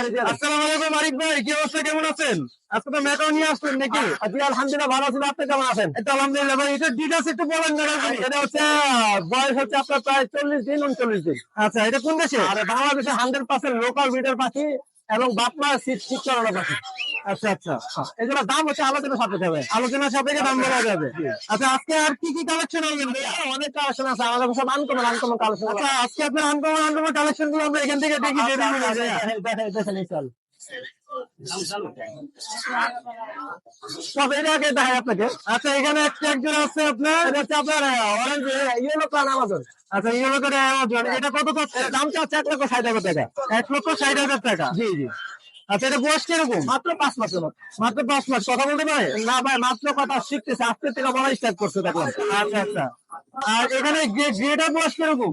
আসসালামু আলাইকুম আরিফ ভাই কি অবস্থা? কেমন আছেন? আজকে তো মেকাও নিয়ে আসছেন নাকি? জি আলহামদুলিল্লাহ ভালো আছেন আপনি কেমন আছেন? এটা আলহামদুলিল্লাহ ভাই এটা ডিটেলস একটু বলেন এটা হচ্ছে বয়স হচ্ছে আপনার প্রায় চল্লিশ দিন উনচল্লিশ দিন। আচ্ছা এটা কোন দেশে? আর বাংলাদেশে হান্ড্রেড পার্সেন্ট লোকাল ব্রিডের পাখি এবং বাপমা সিট করানো পাখি। আচ্ছা আচ্ছা। এগুলো দাম হচ্ছে আলোচনা সাপেক্ষে হবে আলোচনার সাপেক্ষে দাম বলা যাবে। আচ্ছা আজকে আর কি কি কালেকশন হবে? অনেক কালেকশন আছে। আমাদের সব আনকমন আনকমন কালেকশন আচ্ছা আজকে আপনার আনকমন আনকমন কালেকশনগুলো আমরা এখান থেকে দেখি দেরি দেখেন চল। আপনাকে। আচ্ছা এখানে একজন আছে আপনার। আপনার অরেঞ্জ ইয়েলো প্লান আমাজন আচ্ছা ইয়েলো করে আমাজন এটা কত পাচ্ছে দাম চাচ্ছে এক লক্ষ ষাট হাজার টাকা। এক লক্ষ ষাট হাজার টাকা। জি জি। আচ্ছা এটা বয়স কীরকম? মাত্র পাঁচ মাসের মাত্র পাঁচ মাস কথা বলতে পারে? না ভাই মাত্র কথা শিখতেছে। আজকে থেকে বলা স্টার্ট করছে দেখলাম। আচ্ছা আচ্ছা। আর এখানে গ্রেটা বয়স কীরকম?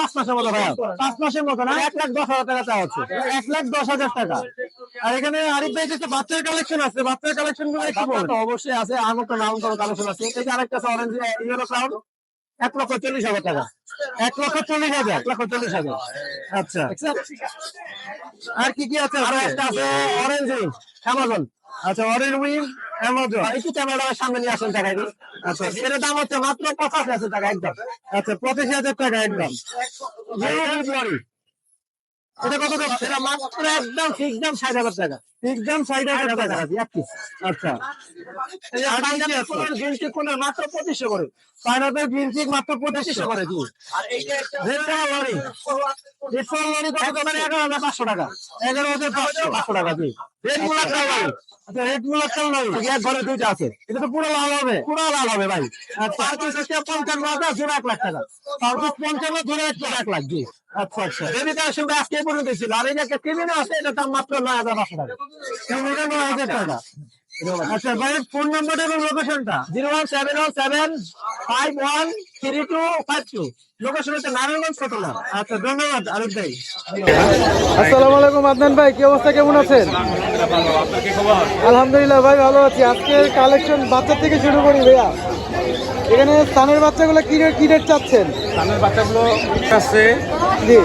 পাঁচ মাসের মতো ভাই। পাঁচ মাসের মতো না? এক লাখ দশ হাজার টাকা চাওয়া হচ্ছে। এক লাখ দশ হাজার টাকা। আর এখানে আরিফ ভাই কাছে বাচ্চার কালেকশন আছে। বাচ্চার কালেকশনগুলো একটু বাচ্চা তো অবশ্যই আছে। আমার তো নাম করা কালেকশন আছে। এই যে আরেকটা আছে অরেঞ্জ ক্রাউড এক লক্ষ চল্লিশ হাজার টাকা। এক লক্ষ চল্লিশ হাজার। এক লক্ষ চল্লিশ হাজার। আচ্ছা? আর কি কি আছে আর একটা আছে অরেঞ্জ উইং অ্যামাজন আচ্ছা অরেঞ্জ উইং অ্যামাজন একটু ক্যামেরা সামনে নিয়ে আসেন টাকা আচ্ছা এর দাম হচ্ছে মাত্র পঁচাশি হাজার টাকা একদম। আচ্ছা পঁচাশি হাজার টাকা একদম। এটা কত এটা মাত্র একদম ফিক্স দাম ষাট হাজার টাকা। এক্সাম ষাট হাজার টাকা। এক পিস আচ্ছা। কি কি আছে? কোনের মাত্র পঁচিশশো করে। পাইনাপেল গ্রিন চিক মাত্র পঁচিশশো করে জি। রেডটা লরি। রেডটা লরি কত মানে এগারো হাজার পাঁচশো টাকা। এগারো হাজার পাঁচশো। পাঁচশো টাকা জি। রেড মুলার লরি আচ্ছা রেড মুলাক্কাল লরি এক ঘরে দুইটা আছে। এটা তো পুরো লাল হবে। পুরো লাল হবে ভাই। আচ্ছা পার পিস হচ্ছে পঞ্চান্ন হাজার জোড়া এক লাখ টাকা। তারপর পঞ্চান্ন ধরে একটা এক লাখ জি। আচ্ছা আচ্ছা। বেবি কালেকশন আজকে এই পর্যন্ত ছিল। আর একটা ক্রিমিনো আছে এটা দাম মাত্র নয় হাজার পাঁচশো টাকা। নয় হাজার টাকা। আচ্ছা ভাইয়ের ফোন নাম্বারটা এবং লোকেশনটা zero one seven one seven five one three two five two. Location হচ্ছে নারায়ণগঞ্জ কটলা আচ্ছা ধন্যবাদ আরিফ ভাই। আসসালামু আলাইকুম আদনান ভাই কি অবস্থা কেমন আছেন? আলহামদুলিল্লাহ ভাই ভালো আছি। আজকের কালেকশন বাচ্চা থেকে শুরু করি ভাইয়া। এখানে স্থানের বাচ্চাগুলো কি রেট কি রেট চাচ্ছেন? ধানের বাচ্চাগুলো আছে। জি।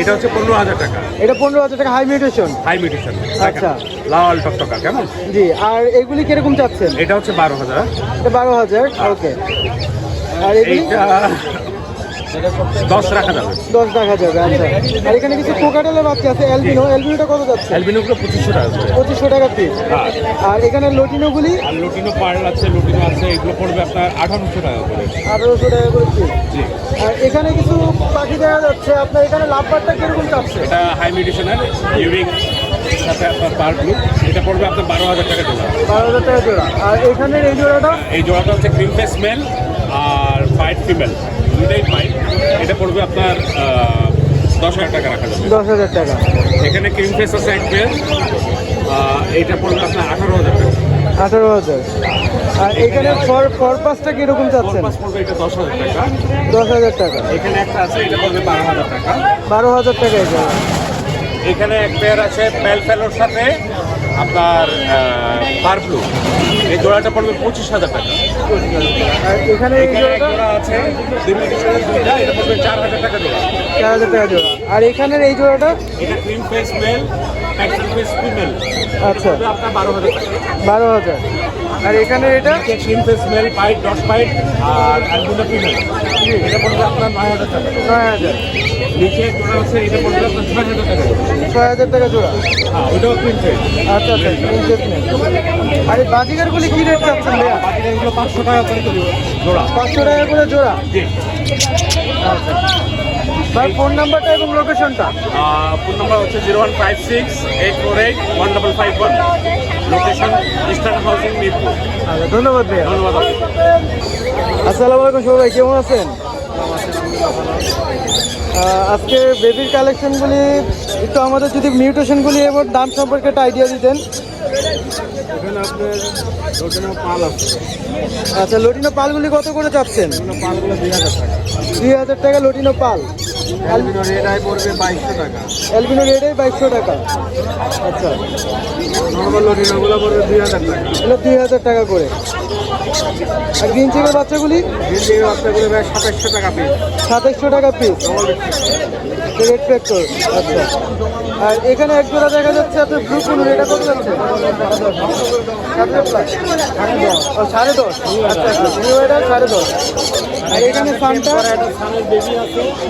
এটা হচ্ছে পনেরো হাজার টাকা। এটা পনেরো হাজার টাকা হাই মিউটেশন হাই মিউটেশন আচ্ছা। লাল টকটকা কেমন? জি আর এগুলি কীরকম চাচ্ছেন? এটা হচ্ছে বারো হাজার। বারো হাজার ওকে আর এগুলি? এইটা দশ রাখা যাবে। দশ টাকা যাবে আচ্ছা। আর এখানে কিছু কোকাটেলের বাচ্চা আছে এলবিনো এলবিনোটা কত যাচ্ছে? অ্যালবিনোগুলো পঁচিশশো টাকা পঁচিশশো টাকা পিস হ্যাঁ। আর এখানে লটিনোগুলি আর লুটিনো পার্ল আছে লুটিনো আছে এগুলো পড়বে আপনার আঠারোশো টাকা করে। আঠারোশো টাকা করে পিস আর এখানে কিছু পাখি দেখা যাচ্ছে আপনার এখানে লাভবারটা কীরকম চাচ্ছে? এটা হাই মিউটেশনের ইউরিক সাথে আপনার পার ব্লু এটা পড়বে আপনার বারো হাজার টাকা জোড়া। বারো হাজার টাকা জোড়া। আর এখানের এই জোড়াটা? এই জোড়াটা হচ্ছে ক্রিম ফেস মেল আর হোয়াইট ফিমেল দুইটাই ফাইট এটা পড়বে আপনার দশ হাজার টাকা রাখা যাবে দশ হাজার টাকা। এখানে ক্রিম ফেস আছে এক পেয়ার এইটা পড়বে আপনার আঠারো হাজার টাকা। আঠারো হাজার। আর এখানে ফর ফরপাসটা কীরকম চাচ্ছেন? পাস পড়বে এটা দশ হাজার টাকা। দশ হাজার টাকা। এখানে একটা আছে এটা পড়বে বারো হাজার টাকা। বারো হাজার টাকা জোড়া এখানে এক পেয়ার আছে পেল ফেলোর সাথে। আপনার পারফ্লু এই জোড়াটা পড়বে পঁচিশ হাজার টাকা। আর এখানে জোড়া আছে দুইটা এটা পড়বে চার হাজার টাকা জোড়া। চার হাজার টাকা জোড়া। আর এখানের এই জোড়াটা? এটা ক্রিম ফেস মেল প্যাক্সিল ফেস ফিমেল আচ্ছা। আপনার বারো হাজার বারো হাজার। আর এখানে এটা? Cream face male pint dot pint আর অ্যালবুনা ফিমেল এটা পড়বে আপনার নয় হাজার টাকা। নয় হাজার। নিচে জোড়া আছে এটা পড়বে আপনার ছয় হাজার টাকা ছয় হাজার টাকা জোড়া। হ্যাঁ ওইটাও আচ্ছা আচ্ছা interest নেই। আর বাজিগারগুলি কি রেট চাচ্ছেন ভাইয়া? পাঁচশো টাকা করে জোড়া। পাঁচশো টাকা করে জোড়া? জি। আচ্ছা ভাই ফোন নাম্বারটা এবং লোকেশনটা ফোন নাম্বার হচ্ছে zero one five six eight four eight one double five one. Location eastern housing Mirpur আচ্ছা ধন্যবাদ ভাইয়া। ধন্যবাদ। আসসালামু আলাইকুম সবাই কেমন আছেন? আজকে বেবির কালেকশনগুলি একটু আমাদের যদি মিউটেশনগুলি এবং দাম সম্পর্কে একটা আইডিয়া দিতেন। এখানে আপনার লোটিনো পাল আছে। আচ্ছা লটিনো পালগুলি কত করে চাচ্ছেন? পালগুলো দুই হাজার টাকা। দুই হাজার টাকা লটিনো পাল। অ্যালবিনো রেড আই পড়বে বাইশশো টাকা। অ্যালবিনো রেডে বাইশশো টাকা। আচ্ছা। নর্মাল লোটিনোগুলো পড়বে দুই হাজার টাকা। দুই হাজার টাকা করে। আর গ্রিন চেকের বাচ্চাগুলি? বিল্ডিং বাচ্চাগুলো ভাই সাতাশশো টাকা পিস সাতাশশো টাকা পিস রেড ফ্যাক্টর আচ্ছা। আর এখানে এক জোড়া দেখা যাচ্ছে আপনার ব্লু কুনুর এটা কত যাচ্ছে? সাড়ে দশ। আচ্ছা আচ্ছা নিউ এটা সাড়ে দশ। আর এখানে সানটা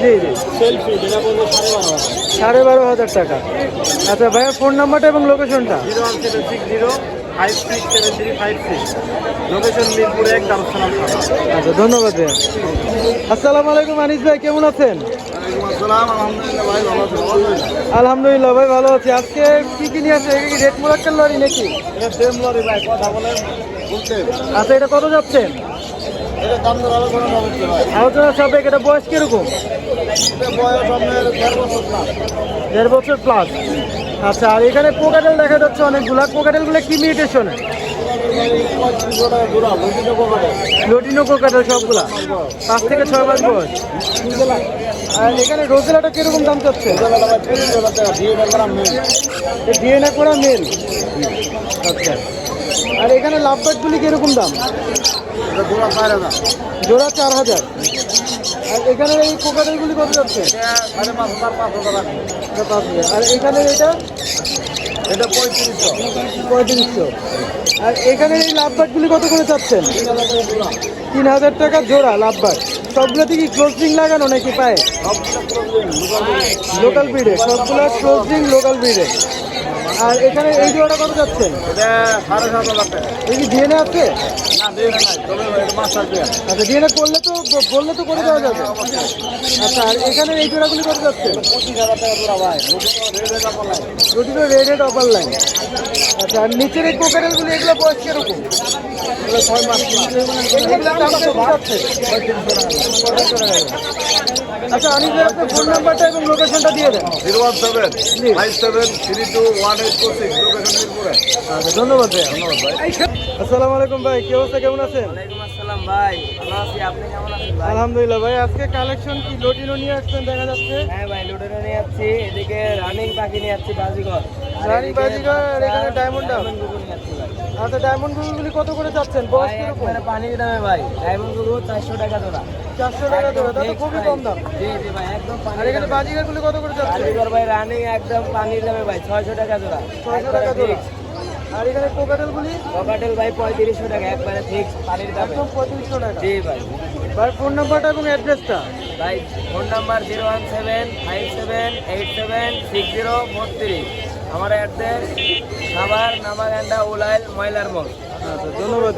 জি জি। সাড়ে বারো হাজার। টাকা। আচ্ছা ভাইয়া ফোন নাম্বারটা এবং লোকেশনটা zero one seven six zero five six seven three five six location Mirpur এক দারুসালাম আচ্ছা ধন্যবাদ ভাইয়া। আসসালামু আলাইকুম আনিস ভাই কেমন আছেন? আলহামদুলিল্লাহ ভাই ভালো আছেন আলহামদুলিল্লাহ ভাই ভালো আছি। আজকে কি কি নিয়ে আসছে এটা কি রেড মোরাক্কাল লরি নাকি? এটা সেম লরি ভাই কথা বলেন বলতে। আচ্ছা এটা কত যাচ্ছেন? আলোচনা সাপেক্ষ এটা বয়স কীরকম? বয়স আপনার দেড় বছর না দেড় বছর প্লাস আচ্ছা আর এখানে পোকাটেল দেখা যাচ্ছে অনেকগুলা। পোকাটেলগুলো কি মিউটেশনে লোটিনো পোকাটেল সবগুলা। পাঁচ থেকে ছয় মাস বয়স। আর এখানে রোজেলাটা কীরকম দাম চাচ্ছে? ডিএনএ করা মেল আচ্ছা। আর এখানে লাভবাটগুলি কীরকম দাম? জোড়া চার হাজার। আর এখানে এই পোকাটেলগুলি কত যাচ্ছে? আর এখানে এটা? এটা পঁয়ত্রিশশো। পঁয়ত্রিশশো। আর এখানে এই লাভবাটগুলি কত করে চাচ্ছেন? তিন হাজার টাকা জোড়া। লাভবাট সবগুলোতে কি ক্লোজিং লাগানো নাকি পায়ে? লোকাল ব্রিডে সবগুলো ক্লোজিং লোকাল ব্রিডে আর এখানে এই জোড়াটা কত যাচ্ছেন এটা সাড়ে সাত হাজার টাকা। এই কি ডিএনএ আছে? না নাই তবে আচ্ছা ডিএনএ করলে তো বললে তো করে দেওয়া যাবে। আচ্ছা আর এখানে এই জোড়াগুলি কত যাচ্ছে? পঁচিশ হাজার টাকা জোড়া ভাই। রেড রেড অপার লাইন আচ্ছা আর নিচের এই কোকারেলগুলি এগুলো বয়স কীরকম? ছয় মাস। দাম যাচ্ছে? আচ্ছা আনিস ভাই আপনার ফোন নাম্বারটা এবং লোকেশনটা দিয়ে দেন। Zero one seven five seven three two one eight four six location মিরপুরে। আচ্ছা ধন্যবাদ ভাই। ধন্যবাদ ভাই আসসালামু আলাইকুম ভাই কি অবস্থা কেমন আছেন? ওয়ালাইকুম আসসালাম ভাই ভালো আছি আপনি কেমন আছেন ভাই? আলহামদুলিল্লাহ ভাই আজকে কালেকশন কি? লটিনো নিয়ে আসছেন দেখা যাচ্ছে। হ্যাঁ ভাই লুডোনো নিয়ে যাচ্ছি এদিকে রানিং পাখি নিয়ে যাচ্ছি বাজিগর। আর রানিং আর এখানে ডায়মন্ড ডায়মন্ড নিয়ে ভাই। আচ্ছা ডায়মন্ড গুলি কত করে যাচ্ছেন? বয়স কীরকম? পানি দামে ভাই। ডায়মন্ডগুলো 400 টাকা জোড়া। 400 টাকা জোড়া দাম খুবই কম দাম। জি ভাই একদম আর এখানে বাজিকার গুলি কত করে যাচ্ছে? বাজিকার ভাই রানিং একদম পানি দামে ভাই 600 টাকা জোড়া। 600 টাকা জোড়া। আর এখানে কোকাটেল গুলি? কোকাটেল ভাই 3500 টাকা একবারে ফিক্স পানির দাম। একদম 3500 টাকা। জি ভাই। ভাই ফোন নাম্বারটা এবং অ্যাড্রেসটা ভাই ফোন নাম্বার 01757878043 আমার অ্যাড্রেস সাভার নামাগান্ডা ওলাইল ময়লার মল আচ্ছা ধন্যবাদ।